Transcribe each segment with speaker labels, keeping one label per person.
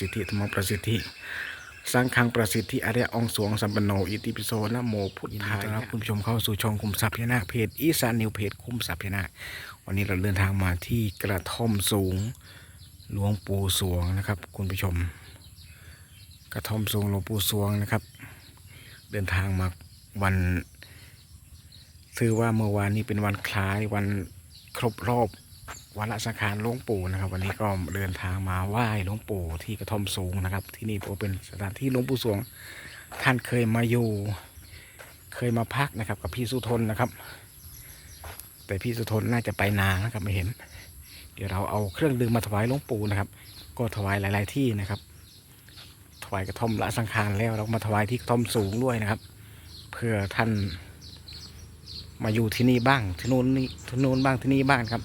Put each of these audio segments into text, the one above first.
Speaker 1: สิทธิธรรมประสิทธิ สังฆังประสิทธิอริยองค์สวงสัมปันโนอิติปิโสนะโมพุทธายะคุณผู้ชมเข้าสู่ช่องคุมทรัพย์พญานาคเพจอีสานนิวเพจคุมทรัพย์พญานาควันนี้เราเดินทางมาที่กระท่อมสูงหลวงปู่สวงนะครับ คุณผู้ชม กระท่อมสูงหลวงปู่สวงนะครับ เดินทางมาวันถือว่าเมื่อวานนี้เป็นวันคล้ายวันครบรอบ วันละสังขารหลวงปู่นะครับ วันนี้ก็เดินทางมาไหว้หลวงปู่ที่กระท่อมสูงนะครับ ที่นี่ก็เป็นสถานที่หลวงปู่สวง ท่านเคยมาอยู่ เคยมาพักนะครับ กับพี่สุทนนะครับ แต่พี่สุทนน่าจะไปนานะครับไม่เห็น เดี๋ยวเราเอาเครื่องดื่มมาถวายหลวงปู่นะครับ ก็ถวายหลาย ๆที่นะครับ ถวายกระท่อมละสังขารแล้วเรามาถวายที่กระท่อมสูงด้วยนะครับ เพื่อท่านมาอยู่ที่นี่บ้างที่นู้นนี่ที่นู้นบ้างที่นี่บ้างครับ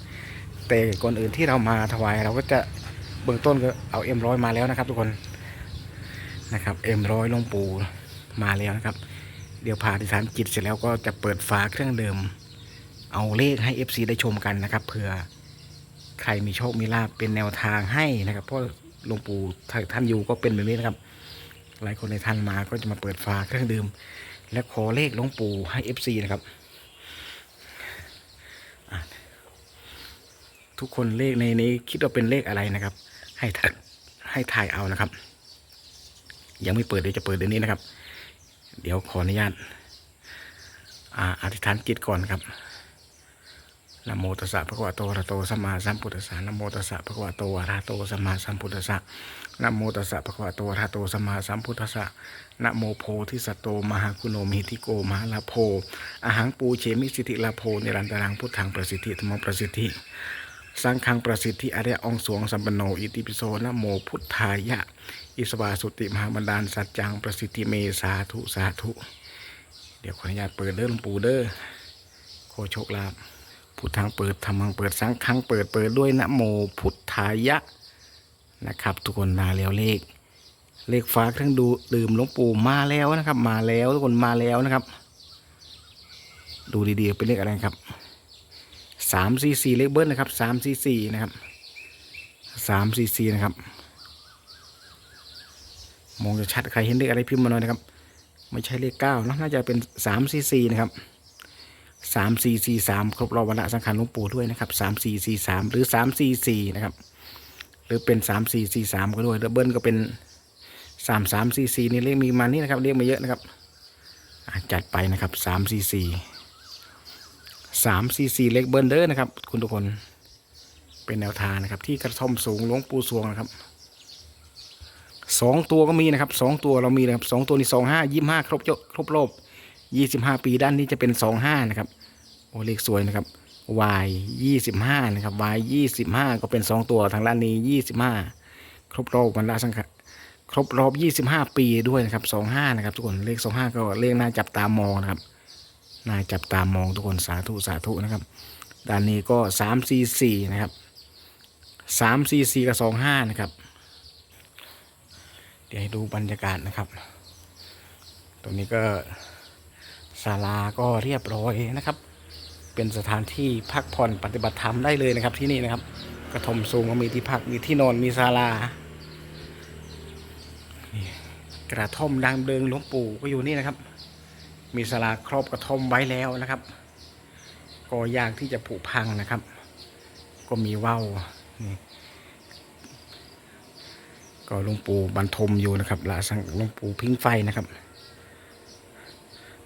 Speaker 1: แต่ก่อนอื่นที่เรามาถวายเราก็จะเบื้องต้นก็เอาเอ็มร้อยมาแล้วนะครับ ทุกคนนะครับเอ็มร้อยลงปู่มาแล้วนะครับ เดี๋ยวผ่าที่ฐานจิตเสร็จแล้วก็จะเปิดฝาเครื่องเดิม เอาเลขให้ FC ได้ชมกันนะครับเผื่อใครมีโชคมีลาบเป็นแนวทางให้นะครับ เพราะหลวงปู่ท่านอยู่ก็เป็นแบบนี้นะครับ หลายคนในท่านมาก็จะมาเปิดฝาเครื่องดื่ม และขอเลขหลวงปู่ให้ FC นะครับอะ ทุกคนเลขในนี้คิดว่าเป็นเลขอะไรนะครับ ให้ถ่ายให้ถ่ายเอานะครับ ยังไม่เปิดเดี๋ยวจะเปิดเดี๋ยวนี้นะครับ เดี๋ยวขออนุญาตอาอธิษฐานจิตก่อนครับนะโมตัสสะภะคะวะโตอะระโตสัมมาสัมพุทธัสสะนะโมตัสสะภะคะวะโตอะระโตสัมมาสัมพุทธัสสะนะโมตัสสะภะคะวะโตอะระโตสัมมาสัมพุทธัสสะนะโมโพธิสัตโตมหากุโนมิธิโกมหาลาโพอาหังปูเชมิสิทธิลาโพนิรันตรังพุทธังประสิทธิธรรมประสิทธิ สังฆังประสิทธิอริยองสวงสัมปันโนอิติปิโสนะโมพุทธายะ อิสวาสุติมหาบันดาลสัจจังประสิทธิเมสาธุสาธุ เดี๋ยวขออนุญาตเปิดเด้อหลวงปู่เด้อขอโชคลาภพุทธังเปิดธรรมังเปิดสังฆังเปิดเปิดด้วยนะโมพุทธายะนะครับ ทุกคนมาแล้วเลข เลขฟ้าเครื่องดูดื่มหลวงปู่มาแล้วนะครับ มาแล้วทุกคนมาแล้วนะครับ ดูดีๆเป็นเลขอะไรครับ สามสี่สี่เลขเบิ้ลนะครับสามสี่สี่นะครับสามสี่สี่นะครับมองจะชัดใครเห็นเลขอะไรพิมพ์มาหน่อยนะครับ ไม่ใช่เลขเก้านะน่าจะเป็นสามสี่สี่นะครับสามสี่สี่สามครบรอบวันละสังขารหลวงปู่ด้วยนะครับสามสี่สี่สามหรือสามสี่สี่นะครับ หรือเป็นสามสี่สี่สามก็ด้วยแล้วเบิ้ลก็เป็นสามสามสี่สี่นี่เลขมีมานี่นะครับเลขมาเยอะนะครับจัดไปนะครับสามสี่สี่ สามสี่สี่เล็กเบิร์นเดอร์นะครับ คุณทุกคนเป็นแนวทางนะครับ ที่กระท่อมสูงหลวงปู่สวงนะครับสองตัวก็มีนะครับสองตัวเรามีนะครับสองตัวนี้สองห้ายี่ห้าครบเจครบรอบยี่สิบห้าปีด้านนี้จะเป็นสองห้านะครับโอ้เลขสวยนะครับ y ยี่สิบห้านะครับ y ยี่สิบห้าก็เป็นสองตัวทางด้านนี้ยี่สิบห้าครบรอบวันละสังขครบรอบยี่สิบห้าปีด้วยนะครับสองห้านะครับทุกคนเลขสองห้าก็เลขน่าจับตามองนะครับ น่าจับตามองทุกคนสาธุสาธุนะครับด้านนี้ก็สามสี่สี่นะครับสามสี่สี่กับสองห้านะครับ เดี๋ยวให้ดูบรรยากาศนะครับ ตรงนี้ก็ศาลาก็เรียบร้อยนะครับ เป็นสถานที่พักผ่อนปฏิบัติธรรมได้เลยนะครับที่นี่นะครับ กระทอมสูงก็มีที่พักมีที่นอนมีศาลากระท่อมดังเดิงหลวงปู่ก็อยู่นี่นะครับ มีสลาครอบกระท่อมไว้แล้วนะครับก็ยากที่จะผุพังนะครับ ก็มีว่าวนี่ก็หลวงปู่บรรทมอยู่นะครับละสังหลวงปู่พิงไฟนะครับ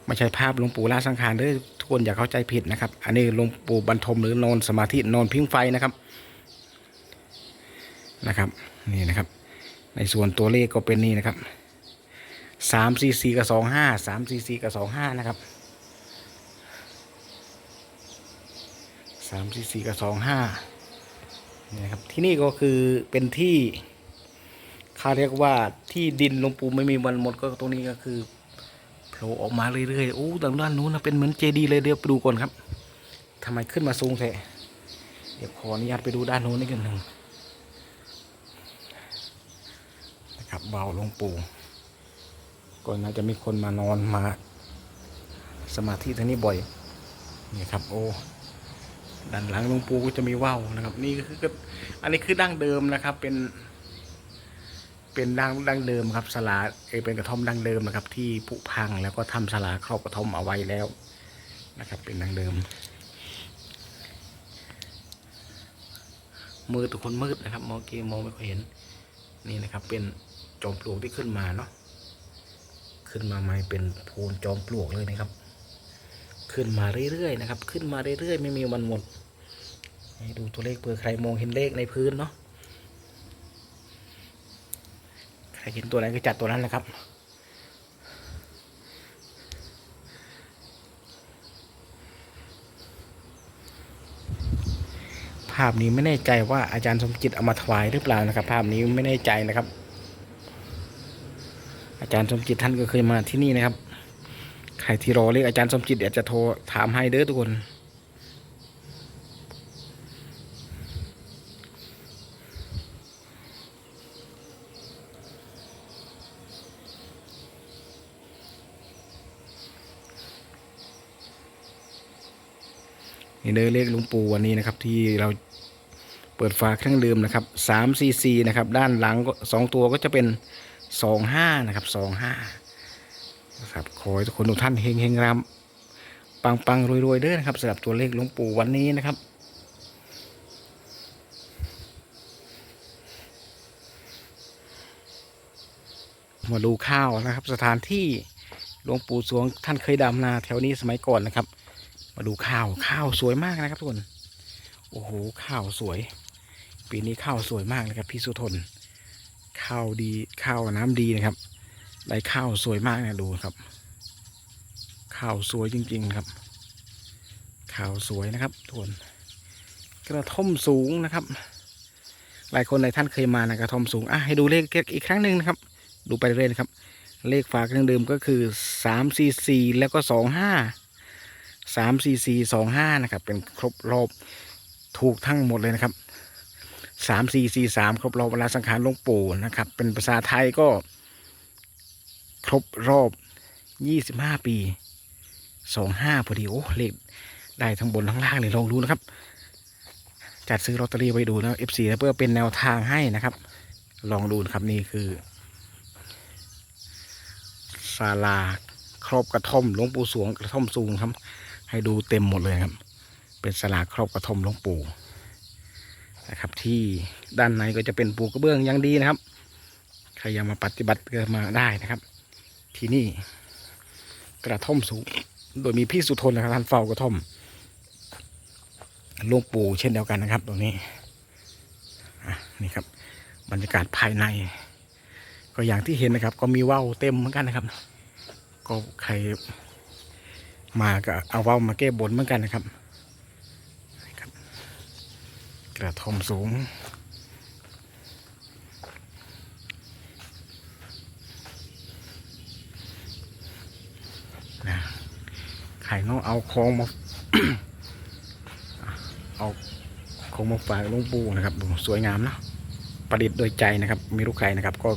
Speaker 1: ไม่ใช่ภาพหลวงปู่ละสังขารเด้อทุกคนอย่าเข้าใจผิดนะครับ อันนี้หลวงปู่บรรทมหรือนอนสมาธินอนพิงไฟนะครับนะครับ นี่นะครับ ในส่วนตัวเลขก็เป็นนี่นะครับ สามซีซีกับสองห้าสามซีซีกับสองห้านะครับสามซีซีกับสองห้านี่นะครับที่นี่ก็คือเป็นที่เขาเรียกว่าที่ดินหลวงปู่ไม่มีวันหมดก็ตรงนี้ก็คือโผล่ออกมาเรื่อยๆโอ้ด้านด้านนู้นนะเป็นเหมือนเจดีย์เลยเดี๋ยวไปดูก่อนครับทำไมขึ้นมาสูงแท้เดี๋ยวขออนุญาตไปดูด้านโน้นนิดหนึ่งนะครับเบาหลวงปู่ ก็น่าจะมีคนมานอนมา สมาธิที่นี่บ่อยนี่ครับ โอ้ด้านหลังหลวงปู่ก็จะมีว่าวนะครับ นี่ก็คือก็อันนี้คือดั้งเดิมนะครับ เป็น เป็นดังดังเดิมครับสลาเอเป็นกระท่อมดังเดิมนะครับ ที่ผุพังแล้วก็ทำสลาครอบกระท่อมเอาไว้แล้วนะครับ เป็นดังเดิม มือทุกคนมืดนะครับมองเกมมองไม่ค่อยเห็น นี่นะครับ เป็นจอมปลวกที่ขึ้นมาเนาะ ขึ้นมาใหม่เป็นโพนจอมปลวกเลยนะครับ ขึ้นมาเรื่อยๆนะครับ ขึ้นมาเรื่อยๆ ไม่มีวันหมดให้ดูตัวเลขเผื่อใครมองเห็นเลขในพื้นเนาะใครเห็นตัวไหนก็จัดตัวนั้นแหละครับภาพนี้ไม่แน่ใจว่าอาจารย์สมจิตเอามาถวายหรือเปล่านะครับ ภาพนี้ไม่แน่ใจนะครับ อาจารย์สมจิตท่านก็เคยมาที่นี่นะครับ ใครที่รอเรียกอาจารย์สมจิตเดี๋ยวจะโทรถามให้เด้อทุกคนนี่เด้อเลขลุงปู่วันนี้นะครับที่เราเปิดฝาเครื่องดื่มนะครับสามซีซีนะครับด้านหลังสองตัวก็จะเป็น สองห้านะครับสองห้านะครับขอให้ทุกคนทุกท่านเฮงเฮงรามปังปังรวยรวยเด้อนะครับสำหรับตัวเลขหลวงปู่วันนี้นะครับมาดูข้าวนะครับ สถานที่หลวงปู่สวงท่านเคยดำนาแถวนี้สมัยก่อนนะครับ มาดูข้าวข้าวสวยมากนะครับทุกคนโอ้โหข้าวสวย ปีนี้ข้าวสวยมากนะครับพี่สุทน ข้าวดีข้าวน้ำดีนะครับได้ข้าวสวยมากนะดูครับ ข้าวสวยจริง ๆครับ ข้าวสวยนะครับทุกคนกระท่อมสูงนะครับ หลายคนในท่านเคยมานะกระท่อมสูงอะให้ดูเลขอีกครั้งหนึ่งนะครับ ดูไปเรื่อยครับ เลขฝากเครื่องดื่มก็คือสามสี่สี่แล้วก็สองห้าสามสี่สี่สองห้านะครับ เป็นครบรอบถูกทั้งหมดเลยนะครับ สามสี่สี่สามครบรอบเวลาสังขารหลวงปู่นะครับ เป็นภาษาไทยก็ ครบรอบยี่สิบห้าปีสองห้าพอดีโอ้เลขได้ทั้งบนทั้งล่างเลยลองดูนะครับ จัดซื้อลอตเตอรี่ไปดูนะ FC นะเพื่อเป็นแนวทางให้นะครับ ลองดูนะครับนี่คือศาลาครอบกระท่อมหลวงปู่สวงกระท่อมสูงครับ ให้ดูเต็มหมดเลยครับ เป็นสลาครอบกระท่อมหลวงปู่ นะครับ ที่ด้านในก็จะเป็นปูกระเบื้องอย่างดีนะครับ ใครอยากมาปฏิบัติก็มาได้นะครับ ที่นี่กระท่อมสูงโดยมีพี่สุทนนะครับท่านเฝ้ากระท่อมหลวงปู่เช่นเดียวกันนะครับ ตรงนี้นี่ครับ บรรยากาศภายใน ก็อย่างที่เห็นนะครับ ก็มีว่าวเต็มเหมือนกันนะครับ ก็ใครมาก็เอาว่าวมาแก้บนเหมือนกันนะครับ กระท่อมสูง นะใครต้องเอาของมา เอาของมาฝากลวงปู่นะครับดูสวยงามเนะประดิษฐ์โดยใจนะครับ มีลูกใครนะครับ ก็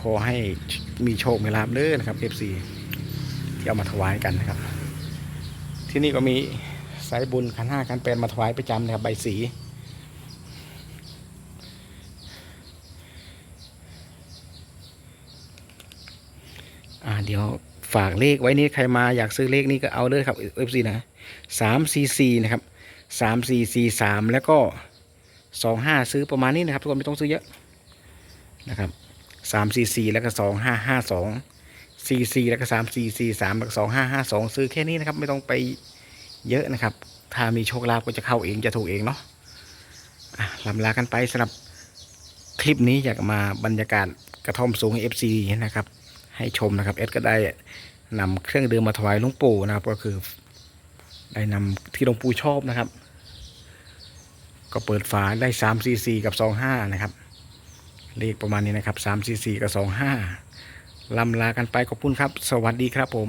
Speaker 1: ขอให้มีโชคมีลาภเด้อนะครับ FC ที่เอามาถวายกันนะครับ ที่นี่ก็มีสายบุญขันห้าขันแปดมาถวายประจำนะครับใบสี เดี๋ยวฝากเลขไว้นี่ใครมาอยากซื้อเลขนี้ก็เอาเลยครับเอฟซีนะสามสี่สี่นะครับสามสี่สี่สามแล้วก็สองห้าซื้อประมาณนี้นะครับทุกคนไม่ต้องซื้อเยอะนะครับสามสี่สี่แล้วก็สองห้าห้าสองสี่สี่แล้วก็สามสี่สี่สามแล้วก็สองห้าห้าสองซื้อแค่นี้นะครับ ไม่ต้องไปเยอะนะครับ ถ้ามีโชคลาภก็จะเข้าเองจะถูกเองเนาะะลำลากันไปสำหรับคลิปนี้อยากมาบรรยากาศกระท่อมสูงเอฟซีนะครับ ให้ชมนะครับเอสก็ได้นำเครื่องดื่มมาถวายหลวงปู่นะครับ ก็คือ ได้นำที่หลวงปู่ชอบนะครับ ก็เปิดฝาได้สามซีซีกับสองห้านะครับเลขประมาณนี้นะครับสามซีซีกับสองห้าลำลากันไปขอบคุณครับ สวัสดีครับผม